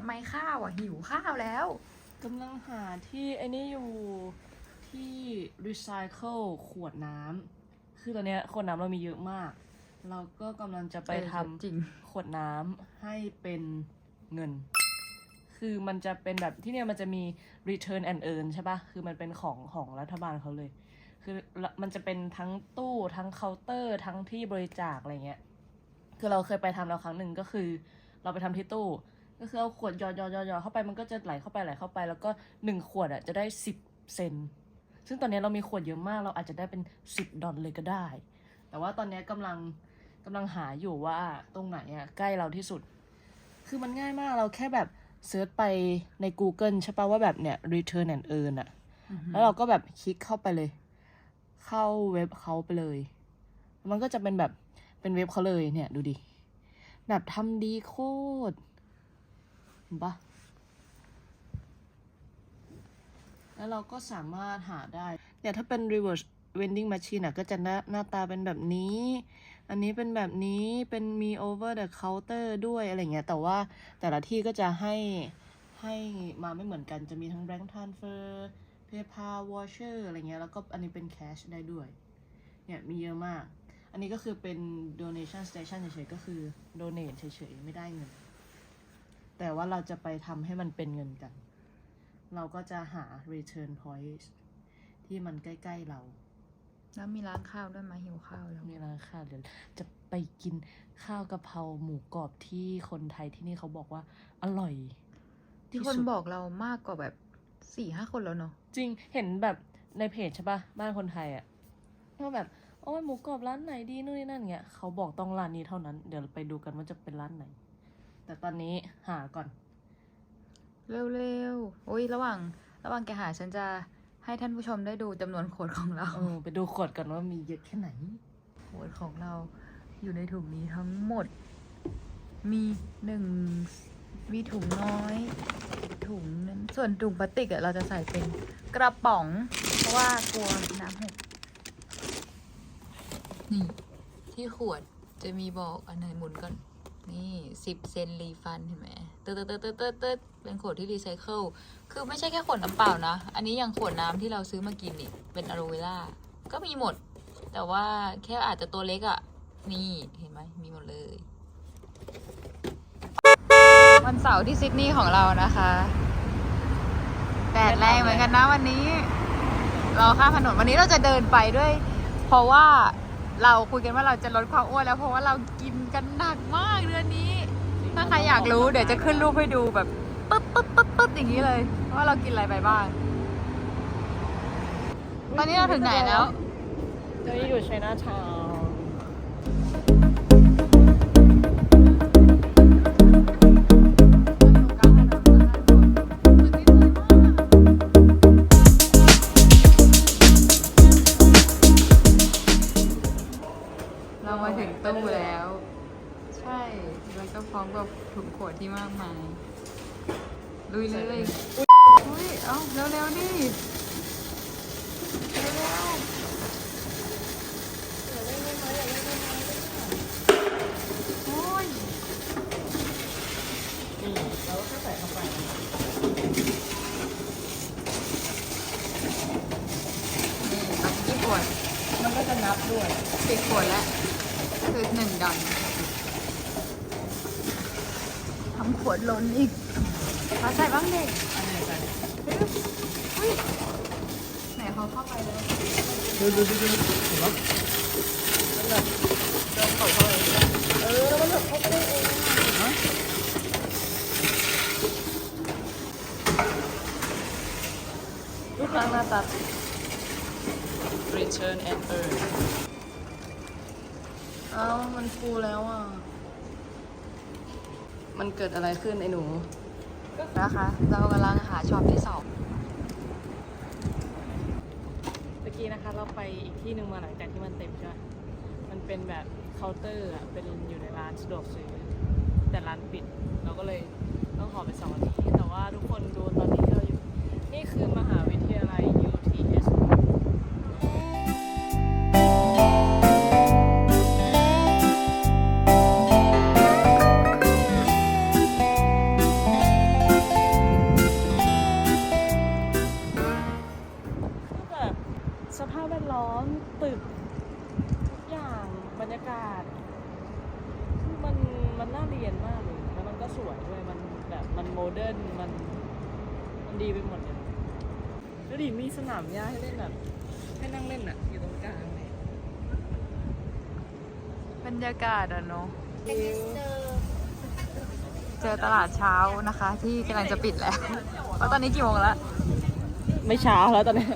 อะไรอะจะไปกินไงไม่ข้าวอะหิวข้าวแล้ว กำลังหาที่ไอ้นี่อยู่ที่รีไซเคิลขวดน้ำคือตอนเนี้ยขวดน้ำเรามีเยอะมาก เราก็กำลังจะไปเออทำจริงขวดน้ำให้เป็นเงิน คือมันจะเป็นแบบที่เนี่ยมันจะมี return and earn ใช่ปะคือมันเป็นของของรัฐบาลเขาเลย คือมันจะเป็นทั้งตู้ทั้งเคาน์เตอร์ทั้งที่บริจาคอะไรเงี้ย คือเราเคยไปทำแล้วครั้งหนึ่งก็คือ เราไปทำที่ตู้ ก็คือเอาขวดหยอดหยอดหยอดหยอดเข้าไปมันก็จะไหลเข้าไปไหลเข้าไป แล้วก็หนึ่งขวดอะจะได้สิบเซนซึ่งตอนนี้เรามีขวดเยอะมากเราอาจจะได้เป็นสิบดอลเลยก็ได้ แต่ว่าตอนนี้กำลังกำลังหาอยู่ว่าตรงไหนอะใกล้เราที่สุด คือมันง่ายมากเราแค่แบบเซิร์ชไปใน Google ใช่ปะว่าแบบเนี่ย return and earn อะแล้วเราก็แบบคลิกเข้าไปเลย เข้าเว็บเขาไปเลย มันก็จะเป็นแบบเป็นเว็บเขาเลยเนี่ยดูดิ แบบทำดีโคตรเห็น ปะแล้วเราก็สามารถหาได้ เนี่ยถ้าเป็น reverse vending machine อะก็จะหน้าหน้าตาเป็นแบบนี้ อันนี้เป็นแบบนี้เป็นมี over the counter ด้วยอะไรเงี้ย แต่ว่าแต่ละที่ก็จะให้ให้มาไม่เหมือนกันจะมีทั้ง bank transfer PayPal voucher อะไรเงี้ย แล้วก็อันนี้เป็น cash ได้ด้วย เนี่ยมีเยอะมาก อันนี้ก็คือเป็น donation station เฉยๆ ก็คือ donate เฉยๆ ไม่ได้เงิน แต่ว่าเราจะไปทำให้มันเป็นเงินกัน เราก็จะหา return point ที่มันใกล้ ๆเรา แล้วมีร้านข้าวด้วยไหมหิวข้าวแล้วมีร้านข้าวเดี๋ยวจะไปกินข้าวกะเพราหมูกรอบที่คนไทยที่นี่เขาบอกว่าอร่อยที่คนสุดบอกเรามากกว่าแบบสี่ห้าคนแล้วเนาะ จริงเห็นแบบในเพจใช่ปะบ้านคนไทยอะว่าแบบ โอ้ยหมูกรอบร้านไหนดีนู่นนี่นั่นเงี้ยเขาบอกต้องร้านนี้เท่านั้น เดี๋ยวไปดูกันว่าจะเป็นร้านไหน แต่ตอนนี้หาก่อน เร็วๆโอ้ยระหว่าง ระหว่างแกหาฉันจะให้ท่านผู้ชมได้ดูจำนวนขวดของเรา เออไปดูขวดกันว่ามีเยอะแค่ไหน ขวดของเราอยู่ในถุงนี้ทั้งหมด มีหนึ่งมีถุงน้อย ถุงนึงส่วนถุงพลาสติกอะเราจะใส่เป็นกระป๋อง เพราะว่ากลัวน้ำหกนี่ ที่ขวดจะมีบอกอันไหนหมุนก่อน นี่สิบเซนรีฟันเห็นไหมเติร์ดเติร์ดเติร์ดเติร์ดเติร์เป็นขวดที่รีไซเคิลคือไม่ใช่แค่ขวดน้ำเปล่านะ อันนี้อย่างขวดน้ำที่เราซื้อมากินนี่เป็นอะโลเวล่าก็มีหมด แต่ว่าแค่อาจจะตัวเล็กอะ่ะ นี่เห็นไหมมีหมดเลย วันเสาร์ที่ซิดนีย์ของเรานะคะแดดแรงเหมือนกันนะวันนี้ เราข้ามถนนวันนี้เราจะเดินไปด้วย เพราะว่า เราคุยกันว่าเราจะลดความอ้วนแล้วเพราะว่าเรากินกันหนักมากเดือนนี้ ถ้าใครอยากรู้เดี๋ยวจะขึ้นรูปให้ดูแบบปึ๊บปึ๊บปึ๊บปึ๊บอย่างนี้เลย ว่าเรากินอะไรไปบ้าง ตอนนี้เราถึงไหนแล้ว ตอนนี้อยู่ชัยนาทาว ปิดขวดแล้วคือหนึ่งดอนทำขวดล้นอีกมาใส่บ้างเด็กอันไหนใส่อุ้ยไหนเขาเข้าไปแล้วดูดูดูดูเห็นปะมันแบบเดินเข้าเข้าไปเออแล้วมันแบบเข้าไปได้เองอะลูกค้าหน้าตา return and earn เอ้ามันฟูแล้วอะ มันเกิดอะไรขึ้นไอ้หนูนะคะ เรากำลังหาช็อปที่สองเมื่อกี้นะคะเราไปอีกที่หนึ่งมาหลังจากที่มันเต็มใช่ไหมมันเป็นแบบเคาน์เตอร์อะเป็นอยู่ในร้านสะดวกซื้อ แต่ร้านปิด เราก็เลยต้องขอไปสองนาทีแต่ว่าทุกคนดูตอนนี้ที่เราอยู่ นี่คือมหาวิท ล้อมตึกทุกอย่างบรรยากาศ มันมันน่าเรียนมากเลยแล้วมันก็สวยด้วยมันแบบมันโมเดิร์นมันมันดีไปหมดเลยแล้วดิมีสนามหญ้าให้เล่นแบบให้นั่งเล่นอะอยู่ตรงกลางเลยบรรยากาศอะเนาะเจอตลาดเช้านะคะ ที่กำลังจะปิดแล้วเพราะตอนนี้กี่โมงแล้วไม่เช้าแล้วตอนนี้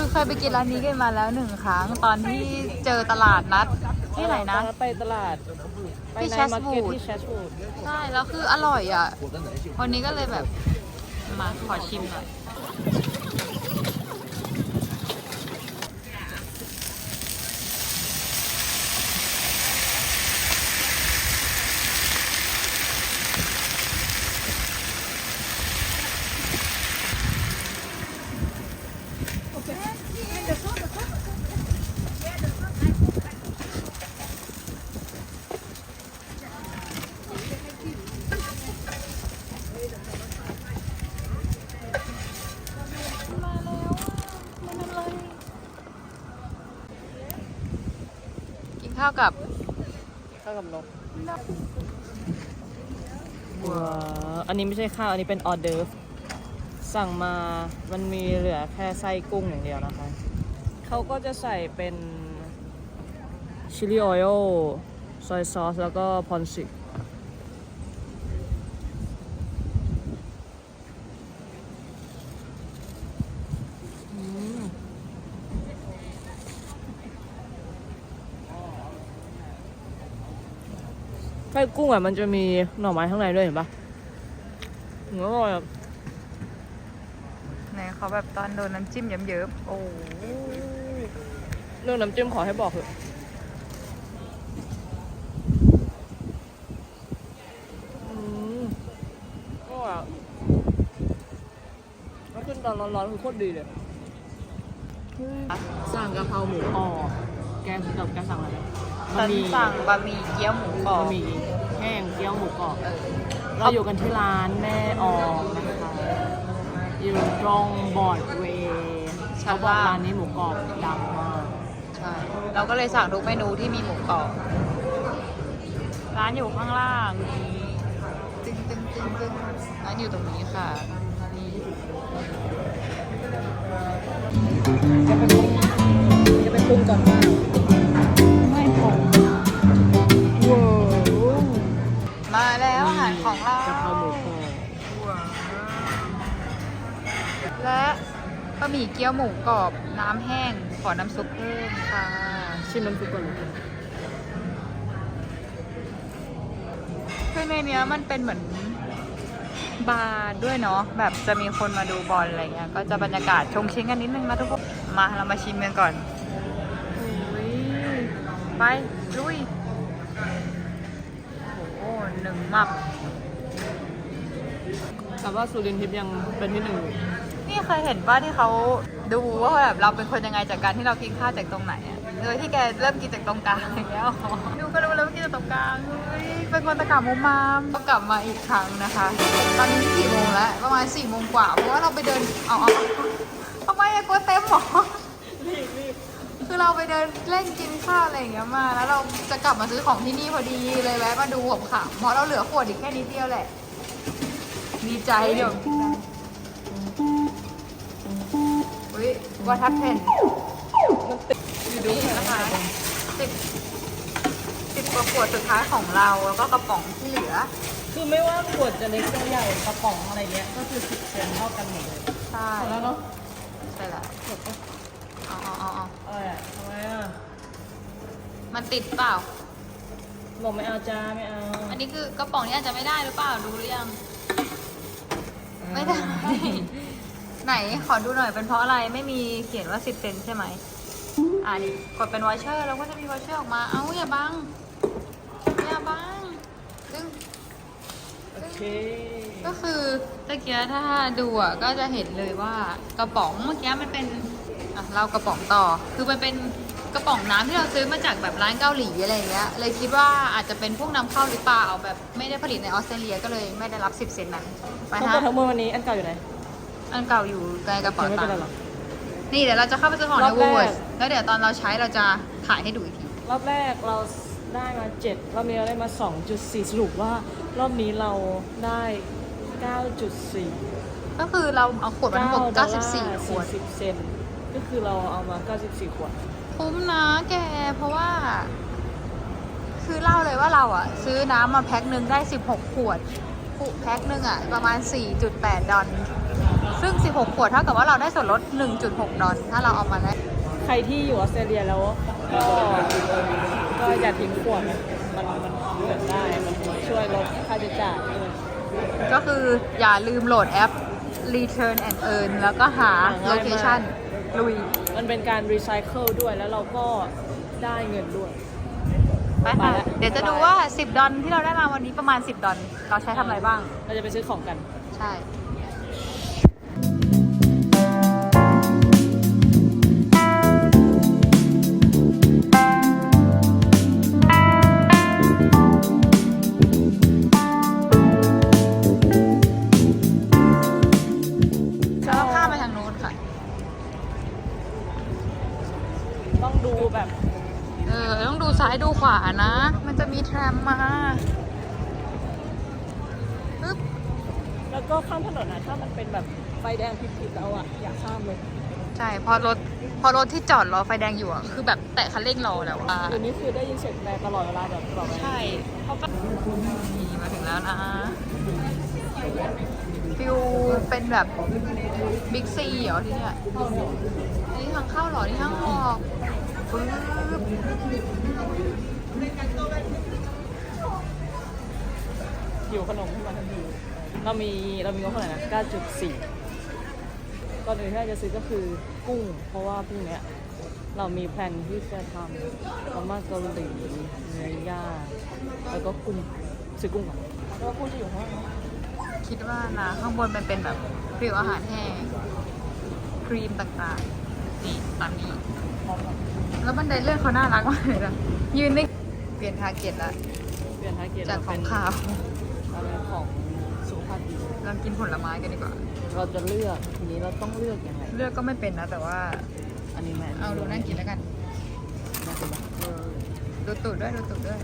คือเคยไปกินร้านนี้กันมาแล้วหนึ่งครั้ง ตอนที่เจอตลาดนัดที่ไหนนะ ไปตลาดไปที่ใน Chestwood มาร์เก็ตที่แชชวูดใช่แล้วคืออร่อยอะ วันนี้ก็เลยแบบมาขอชิมหน่อย มาแล้วมันอะไรกิน ข้าวกับข้าวกับนกว้าอันนี้ไม่ใช่ข้าว อันนี้เป็นออเดิร์ฟสั่งมามันมีเหลือแค่ไส้กุ้งอย่างเดียวนะคะ เขาก็จะใส่เป็นชิลลี่ออยล์ซอยซอสแล้วก็พอนซิอื ส้กุ้งอะมันจะมีหน่อไม้ข้างในด้วยเห็นปะอืมอร่อยอะไหนเขาแบบตอนโดนน้ำจิ้มเยิ้มๆโอ้เรื่องน้ำจิ้มขอให้บอกเถอะอืมอร่อยอะแล้วขึ้นตอนร้อนๆคือโคตรดีเลย สั่งกะเพราหมูกรอบแกงกับแกงสั่งอะไรนะฉันสั่งบะหมี่เกี๊ยวหมูกรอบบะบหมี่ แห้งเกี๊ยวหมูกรอบเออเราอยู่กันที่ร้านแม่ออมนะคะ อยู่ตรงบอร์ดเวย์เขาบอกร้านนี้หมูกรอบดังมากใช่เราก็เลยสั่งทุกเมนูที่มีหมูกรอบร้านอยู่ข้างล่างนี้ตึ้งตึ้งตึ้งตึ้งร้านอยู่ตรงนี้ค่ะนี่จะเป็นปรุงก่อนว่า หมี่เกี๊ยวหมูกรอบน้ำแห้ง ขอน้ำซุปเพิ่มค่ะ ชิมน้ำซุปก่อนเลยคือในเนี้ยมันเป็นเหมือนบาร์ด้วยเนาะแบบจะมีคนมาดูบอลอะไรเงี้ยก็จะบรรยากาศชงชิงกันนิดนึงนะทุกคนมาเรามาชิมกันก่อนไปลุยโอ้โหหนึ่งหมับแต่ว่าสุรินทิพย์ยังเป็นที่หนึ่ง นี่เคยเห็นว่าที่เขาดูว่าแบบเราเป็นคนยังไงจากการที่เรากินข้าวจากตรงไหนอะโดยที่แกเริ่มกินจากตรงกลางอย่างเงี้ยอ๋อดูก็รู้แล้วว่ากินจากตรงกลางเฮ้ยเป็นคนตะกามุมมามก็กลับมาอีกครั้งนะคะ ตอนนี้กี่โมงแล้วประมาณสี่โมงกว่า เพราะว่าเราไปเดินเอาเอาทำไมอะกลัวเต็มเหรอคือเราไปเดินเล่นกินข้าวอะไรอย่างเงี้ยมา แล้วเราจะกลับมาซื้อของที่นี่พอดีเลยแวะมาดูผมค่ะเพราะเราเหลือขวดอีกแค่นิดเดียวแหละดีใจเดี๋ยว อุ้ยวัทับเพนอยู่ดูนะคะสิบสิบกว่าขวดสุดท้ายของเรา แล้วก็กระป๋องที่เหลือ คือไม่ว่าขวดจะเล็กจะใหญ่กระป๋องอะไรเงี้ยก็คือสิบเซนเท่ากันหมดเลยใช่หมดแล้วเนาะใช่แล้วหมดปะเอาเอาเอาเอาอะไรอะทำไมอะมันติดเปล่าบอกไม่เอาจ้าไม่เอา อันนี้คือกระป๋องนี้อาจจะไม่ได้หรือเปล่าดูหรือยัง ไม่ได้ ไหนขอดูหน่อยเป็นเพราะอะไรไม่มีเขียนว่า 10 เซนใช่ไหมอ่านี่กดเป็นวอเชอร์แล้วก็จะมีวอเชอร์ออกมา เอ้าอย่าบัง อย่าบังซึ่งโอเค ก็คือตะเกียถ้าดูอะก็จะเห็นเลยว่ากระป๋องเมื่อกี้มันเป็นอะเรากระป๋องต่อ คือมันเป็นกระป๋องน้ำที่เราซื้อมาจากแบบร้านเกาหลีอะไรอย่างเงี้ย เลยคิดว่าอาจจะเป็นพวกนำเข้าหรือเปล่าแบบไม่ได้ผลิตในออสเตรเลียก็เลยไม่ได้รับ 10 เซนนั้นไปทั้งหมฮะดทั้งมวลวันนี้อันเก่าอยู่ไหน อันเก่าอยู่ในกระเป๋าไม่ตัเป็งนไรค์หรอกนี่เดี๋ยวเราจะเข้าไปซื้อของรในอบวูแรกดแล้วเดี๋ยวตอนเราใช้เราจะถ่ายให้ดูอีกที รอบแรกเราได้มา7รอบนี้เราได้มา 2.4 สรุปว่ารอบนี้เราได้ 9.4 ก็คือเราเอาขวดมาทั้งหมด9ดอลลาร์94ขวด 40 เซนต์ก็คือเราเอามา 94 ขวด คุ้มนะแก เพราะว่า คือเล่าเลยว่าเราอะซื้อน้ำมาแพ็คหนึ่งได้ 16 ขวดแพ็คหนึ่งอะประมาณ 4.8 ดอล ซึ่ง 16 ขวดเท่ากับว่าเราได้ส่วนลด 1.6 ดอลถ้าเราเอามาแล้วใครที่อยู่ออสเตรเลียแล้วก็ก็อย่าทิ้งขวดนะมันมันเกิดได้ มันช่วยลดค่าใช้จ่ายด้วยก็คืออย่าลืมโหลดแอป Return and Earn แล้วก็หาหาง่ายมาก location ลุย มันเป็นการรีไซเคิลด้วยแล้วเราก็ได้เงินด้วย ไปไปค่ะแล้วเดี๋ยวจะดูว่า 10 ดอลที่เราได้มาวันนี้ประมาณ 10 ดอลเราใช้ทำอะไรบ้าง เราจะไปซื้อของกัน ใช่ ขวานะ มันจะมีแทรมมาปึ๊บแล้วก็ข้ามถนนนะถ้ามันเป็นแบบไฟแดงผิดๆแล้วอะอย่าข้ามเลยใช่พอรถพอรถที่จอดรอไฟแดงอยู่อะคือแบบแตะคันเร่งรอแล้วอะเดี๋ยวนี้คือได้ยินเสียงแต่ตลอดเวลาแบบบอกเลยใช่เขาก็นี่มาถึงแล้วนะฟิวเป็นแบบบิ๊กซีเหรอที่เนี่ยนี่ทางเข้าเหรอนี่ทางออก ปึ๊บอยู่ขนมขึ้นมาทันทีเรามีเรามีงบเท่าไหร่นะ9.4ก่อนอื่นที่เราจะซื้อก็คือกุ้ง เพราะว่าพรุ่งเนี้ยเรามีแผนที่จะทำมาม่าเกาหลีเนื้อย่างแล้วก็กุ้งซื้อกุ้งก่อนแล้วก็กุ้งจะอยู่ข้างล่างคิดว่านะข้างบนมันเป็นแบบฟิวอาหารแห้งครีมต่างๆ นี่ตามนี้ แล้วบันไดเลื่อนเขาน่ารักมากเลยนะยืนได้เปลี่ยนทาร์เก็ตละเปลี่ยนทาร์เก็ตจากของขาวเราเป็นของสุขภาพดีเรากินผลไม้กันดีกว่า เราจะเลือกทีนี้เราต้องเลือกยังไง เลือกก็ไม่เป็นนะ แต่ว่า อันนี้แม่เอาดูน่ากินแล้วกันน่ากินปะเออดูตูดด้วยดูตูดด้วย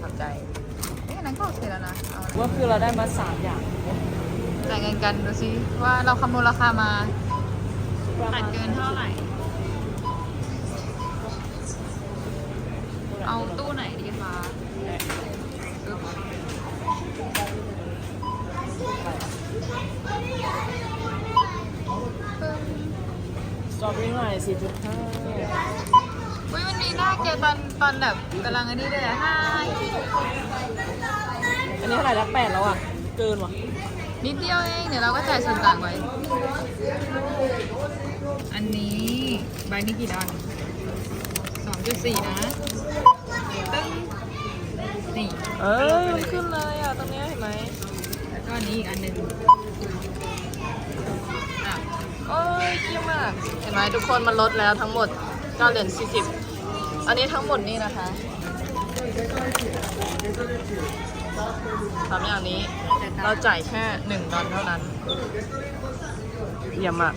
ขอบใจเอ๊ะอันนั้นก็โอเคแล้วนะเอาอะไร ว่าคือเราได้มาสามอย่าง จ่ายเงินกันดูซิว่าเราคำนวณราคามาตัดเกินเท่าไหร่ เอาตู้ไหนดีคะปึ๊บสตรอเบอรี่หน่อยสี่จุดห้าอุ้ยมันมีหน้าเกลตอนตอนแบบกำลังอันนี้เลยอะห้าอันนี้เท่าไหร่ละแปดแล้วอะ เกินว่ะ นิดเดียวเอง เดี๋ยวเราก็จ่ายส่วนต่างไว้ อันนี้ใบนี้กี่ดอนสองจุดสี่นะตึ้งนี่เออมันขึ้นเลยอะ ตรงเนี้ยเห็นไหม แล้วก็อันนี้อีกอันหนึ่งอะโอ้ยเยี่ยมมาก เห็นไหมทุกคนมันลดแล้วทั้งหมด9เหรียญ40 อันนี้ทั้งหมดนี่นะคะสามอย่างนี้ เราจ่ายแค่ 1 ดอลเท่านั้นเยี่ยมมาก